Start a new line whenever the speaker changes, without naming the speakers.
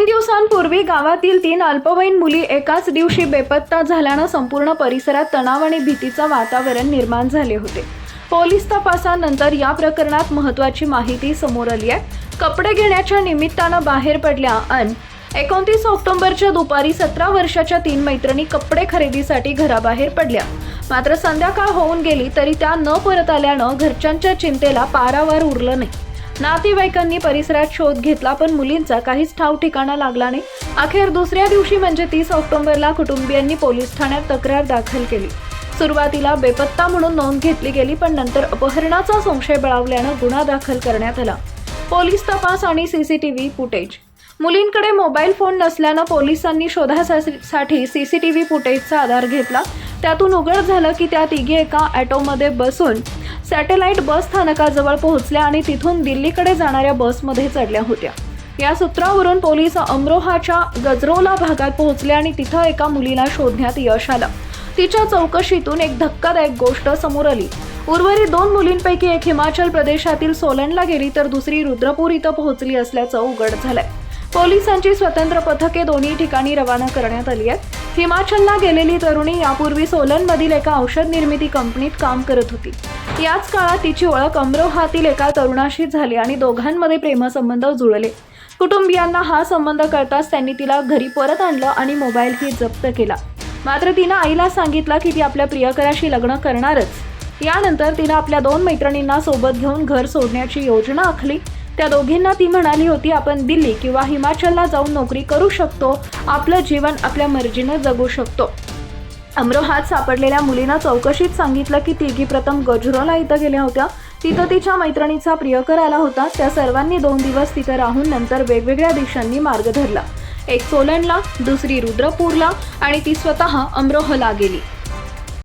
तीन दिवसांपूर्वी गावातील तीन अल्पवयीन मुली एकाच दिवशी बेपत्ता झाल्यानं संपूर्ण परिसरात तणाव आणि भीतीचं वातावरण निर्माण झाले होते. पोलीस तपासानंतर या प्रकरणात महत्त्वाची माहिती समोर आली आहे. कपडे घेण्याच्या निमित्तानं बाहेर पडल्या अन एकोणतीस ऑक्टोबरच्या दुपारी सतरा वर्षाच्या तीन मैत्रिणी कपडे खरेदीसाठी घराबाहेर पडल्या. मात्र संध्याकाळ होऊन गेली तरी त्या न परत आल्यानं घरच्यांच्या चिंतेला पारावार उरलं नाही. नातेवाईकांनी परिसरात शोध घेतला पण मुलींचा काहीच ठाव ठिकाणा लागला नाही. अखेर दुसऱ्या दिवशी म्हणजे तीस ऑक्टोबरला कुटुंबियांनी पोलीस ठाण्यात तक्रार दाखल केली. सुरुवातीला बेपत्ता म्हणून नोंद घेतली गेली पण नंतर अपहरणाचा संशय बळावल्यानं गुन्हा दाखल करण्यात आला. पोलीस तपास आणि सीसीटीव्ही फुटेज. मुलींकडे मोबाईल फोन नसल्यानं पोलिसांनी शोधासाठी सीसीटीव्ही फुटेजचा आधार घेतला. त्यातून उघड झालं की त्या तिघी एका ॲटोमध्ये बसून सॅटेलाइट बस स्थानकाजवळ पोहोचल्या आणि तिथून दिल्लीकडे जाणाऱ्या बसमध्ये चढल्या होत्या. या सूत्रावरून पोलीस अमरोहाच्या गजरोला भागात पोहोचले आणि तिथं एका मुलीला शोधण्यात यश आलं. तिच्या चौकशीतून एक धक्कादायक गोष्ट समोर आली. उर्वरित दोन मुलींपैकी एक हिमाचल प्रदेशातील सोलनला गेली तर दुसरी रुद्रपूर इथं पोहोचली असल्याचं उघड झालंय. पोलिसांची स्वतंत्र पथके दोन्ही ठिकाणी रवाना करण्यात आली आहेत. हिमाचलला गेलेली तरुणी यापूर्वी सोलनमधील एका औषध निर्मिती कंपनीत काम करत होती. याच काळात तिची ओळख अमरोहातील एका तरुणाशी झाली आणि दोघांमध्ये प्रेमसंबंध जुळले. कुटुंबियांना हा संबंध करताच त्यांनी तिला घरी परत आणलं आणि मोबाईलही जप्त केला. मात्र तिनं आईला सांगितलं की ती आपल्या प्रियकराशी लग्न करणारच. यानंतर तिनं आपल्या दोन मैत्रिणींना सोबत घेऊन घर सोडण्याची योजना आखली त्या दोघींना ती म्हणाली होती आपण दिल्ली किंवा हिमाचलला जाऊन नोकरी करू शकतो. आपलं जीवन आपल्या मर्जीनं जगू शकतो. अमरोहात सापडलेल्या मुलीनं चौकशीत सांगितलं की तिघी प्रथम गजरोला इथं गेल्या होत्या. तिथं तिच्या मैत्रिणीचा प्रियकर आला होता. त्या सर्वांनी दोन दिवस तिथं राहून नंतर वेगवेगळ्या दिशांनी मार्ग धरला. एक सोलनला दुसरी रुद्रपूरला आणि ती स्वतः अमरोहला गेली.